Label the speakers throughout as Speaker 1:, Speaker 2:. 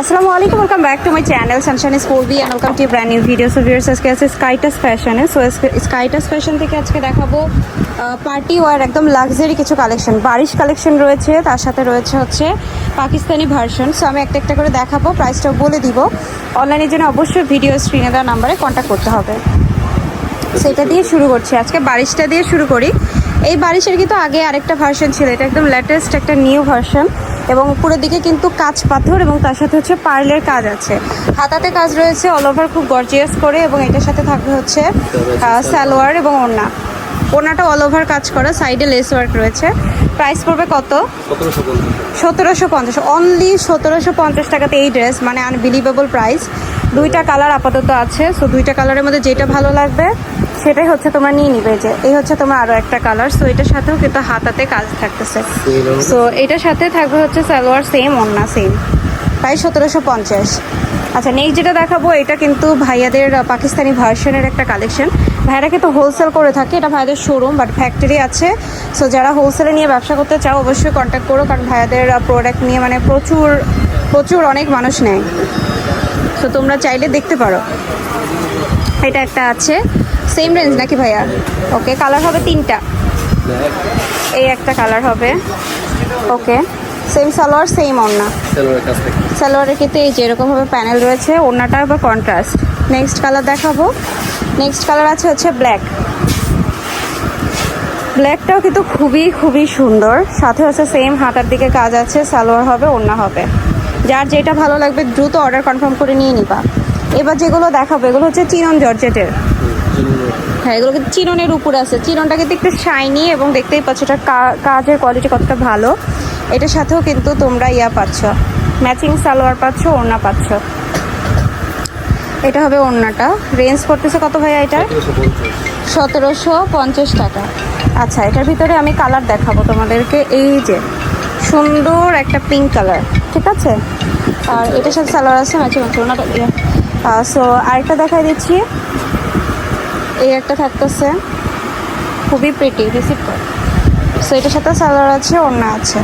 Speaker 1: আসসালামু আলাইকুম welcome back to my channel Sunshine স্কুলবি and welcome to brand new video so viewers আজকে আছে স্কাইটাস ফ্যাশনে সো স্কাইটাস ফ্যাশন থেকে আজকে দেখাবো পার্টি ওয়ার একদম লাক্সারি কিছু কালেকশন বারিশ কালেকশন রয়েছে, তার সাথে রয়েছে হচ্ছে পাকিস্তানি ভার্সন সো আমি একটা একটা করে দেখাবো প্রাইসটাও বলে দিব। অনলাইনের জন্য অবশ্যই ভিডিও স্ক্রিনে দেওয়া নাম্বারে কন্ট্যাক্ট করতে হবে। সেটা দিয়ে শুরু করছি। আজকে বারিশটা দিয়ে শুরু করি। এই বারিশের কিন্তু আগে আরেকটা ভার্সন ছিল, এটা একদম লেটেস্ট একটা নিউ ভার্সন এবং উপরের দিকে কিন্তু কাঁচ পাথর এবং তার সাথে হচ্ছে পার্লের কাজ আছে। হাতাতে কাজ রয়েছে অল ওভার খুব গর্জিয়াস করে এবং এটার সাথে থাকবে হচ্ছে সালোয়ার এবং ওড়না। ওড়নাটা অল ওভার কাজ করা সাইডে লেস ওয়ার্ক রয়েছে। প্রাইস পড়বে কত?
Speaker 2: সতেরোশো পঞ্চাশ।
Speaker 1: অনলি সতেরোশো পঞ্চাশ টাকাতে এই ড্রেস মানে আনবিলিভেবল প্রাইস দুইটা কালার আপাতত আছে সো দুইটা কালারের মধ্যে যেটা ভালো লাগবে সেটাই হচ্ছে তোমরা নিয়ে নিবে যে, এই হচ্ছে তোমার আরও একটা কালার সো এটার সাথেও কিন্তু হাতাতে কাজ থাকতেছে। সো এটার সাথে থাকবে হচ্ছে সালোয়ার সেম ওন্না সেম প্রায় সতেরোশো পঞ্চাশ। আচ্ছা নেক্সট যেটা দেখাবো, এটা কিন্তু ভাইয়াদের পাকিস্তানি ভার্সনের একটা কালেকশন ভাইয়ারা কিন্তু হোলসেল করে থাকে, এটা ভাইয়াদের শোরুম বাট ফ্যাক্টরি আছে। সো যারা হোলসেলে নিয়ে ব্যবসা করতে চাও, অবশ্যই কন্ট্যাক্ট করো, কারণ ভাইয়াদের প্রোডাক্ট নিয়ে মানে প্রচুর প্রচুর অনেক মানুষ নেয়। সো তোমরা চাইলে দেখতে পারো। এটা একটা আছে। সেম রেঞ্জ নাকি ভাইয়া? ওকে কালার হবে তিনটা। এই একটা কালার হবে। ওকে সেম সালোয়ার সেম ওড়না।
Speaker 2: সেলোয়ারের
Speaker 1: ক্ষেত্রে এই যে এরকমভাবে প্যানেল রয়েছে ওড়নাটা আবার কন্ট্রাস্ট নেক্সট কালার দেখাবো। নেক্সট কালার আছে হচ্ছে ব্ল্যাক ব্ল্যাকটাও কিন্তু খুবই খুবই সুন্দর। সাথে হচ্ছে সেম হাতার দিকে কাজ আছে সালোয়ার হবে ওড়না হবে। যার যেটা ভালো লাগবে দ্রুত অর্ডার কনফার্ম করে নিয়ে নিবা। এবার যেগুলো দেখাবো এগুলো হচ্ছে চিনন জর্জেটের হ্যাঁ এগুলো কিন্তু চিননের উপরে আছে। চিননটা কিন্তু একটু শাইনি এবং দেখতেই পাচ্ছ এটা কাজের কোয়ালিটি কতটা ভালো। এটার সাথেও কিন্তু তোমরা ইয়া পাচ্ছ। ম্যাচিং সালোয়ার পাচ্ছ, ওড়না পাচ্ছ। এটা হবে ওড়নাটা। রেঞ্জ করতেছে কত ভাইয়া এটা
Speaker 2: সতেরোশো পঞ্চাশ
Speaker 1: সতেরোশো পঞ্চাশ টাকা। আচ্ছা এটার ভিতরে আমি কালার দেখাবো তোমাদেরকে। এই যে সুন্দর একটা পিঙ্ক কালার ঠিক আছে? আর এটার সাথে সালোয়ার আছে ম্যাচিং ওড়নাটা সো আরেকটা দেখাই দিচ্ছি। এই একটা থাকতেছে। খুবই প্রিটি রিসিভ কর সো এটার সাথে সালোয়ার আছে ওড়না আছে।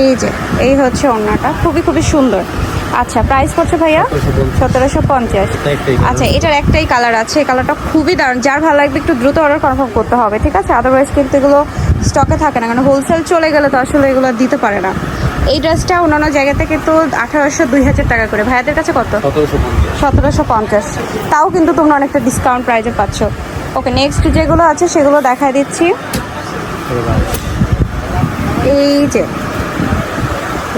Speaker 1: এই যে এই হচ্ছে ওড়নাটা। খুবই খুবই সুন্দর। আচ্ছা প্রাইস পড়ছে ভাইয়া? সতেরোশো পঞ্চাশ। আচ্ছা এটার একটাই কালার আছে। এই কালারটা খুবই দারুণ। যার ভালো লাগবে একটু দ্রুত অর্ডার কনফার্ম করতে হবে ঠিক আছে? আদারওয়াইজ কিন্তু এগুলো স্টকে থাকে না। কারণ হোলসেল চলে গেলে তো আসলে এগুলো দিতে পারে না। এই ড্রেসটা অন্যান্য জায়গাতে কিন্তু আঠারোশো দুই হাজার টাকা করে। ভাইয়াদের কাছে কত?
Speaker 2: সতেরোশো পঞ্চাশ।
Speaker 1: সতেরোশো পঞ্চাশ। তাও কিন্তু তোমরা অনেকটা ডিসকাউন্ট প্রাইজে পাচ্ছ। ওকে নেক্সট যেগুলো আছে সেগুলো দেখায় দিচ্ছি। এই যে।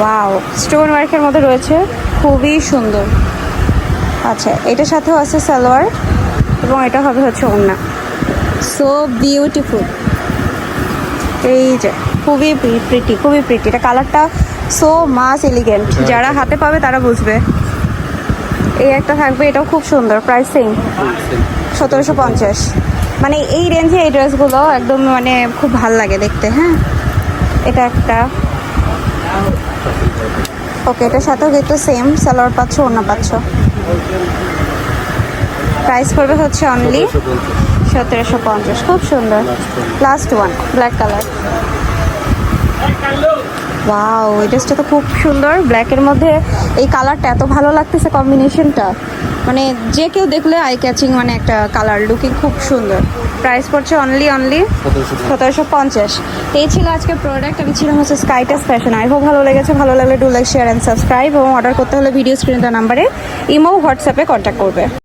Speaker 1: ওয়াও স্টোন ওয়ার্কের মধ্যে রয়েছে। খুবই সুন্দর। আচ্ছা এটার সাথেও আছে সালোয়ার এবং এটা হবে হচ্ছে ওড়না। সো বিউটিফুল এই যে খুবই প্রিটি খুবই প্রিটি এটা কালারটা সো মাস এলিগেন্ট যারা হাতে পাবে তারা বুঝবে। এই একটা থাকবে এটাও খুব সুন্দর প্রাইস সেম সতেরোশো পঞ্চাশ। মানে এই রেঞ্জে এই ড্রেসগুলো একদম মানে খুব ভালো লাগে দেখতে হ্যাঁ? এটা একটা। ওকে এটার সাথেও কিন্তু সেম সালোয়ার পাচ্ছ ওড়না পাচ্ছ প্রাইস পড়বে হচ্ছে অনলি
Speaker 2: সতেরোশো পঞ্চাশ।
Speaker 1: খুব সুন্দর। Last one black colour wow এই ড্রেসটা তো খুব সুন্দর। ব্ল্যাকের মধ্যে এই কালারটা এত ভালো লাগতেছে কম্বিনেশনটা মানে যে কেউ দেখলে আই ক্যাচিং মানে একটা কালার লুকিং খুব সুন্দর। প্রাইস পড়ছে অনলি অনলি
Speaker 2: সতেরোশো
Speaker 1: পঞ্চাশ। এই ছিল আজকের প্রোডাক্ট আমি ছিলাম হচ্ছে স্কাইটাস ফ্যাশন আই হোপ ভালো লেগেছে। ভালো লাগলে do like share and subscribe এবং অর্ডার করতে হলে ভিডিও স্ক্রিন নাম্বারে ইমো হোয়াটসঅ্যাপে কন্ট্যাক্ট করবে।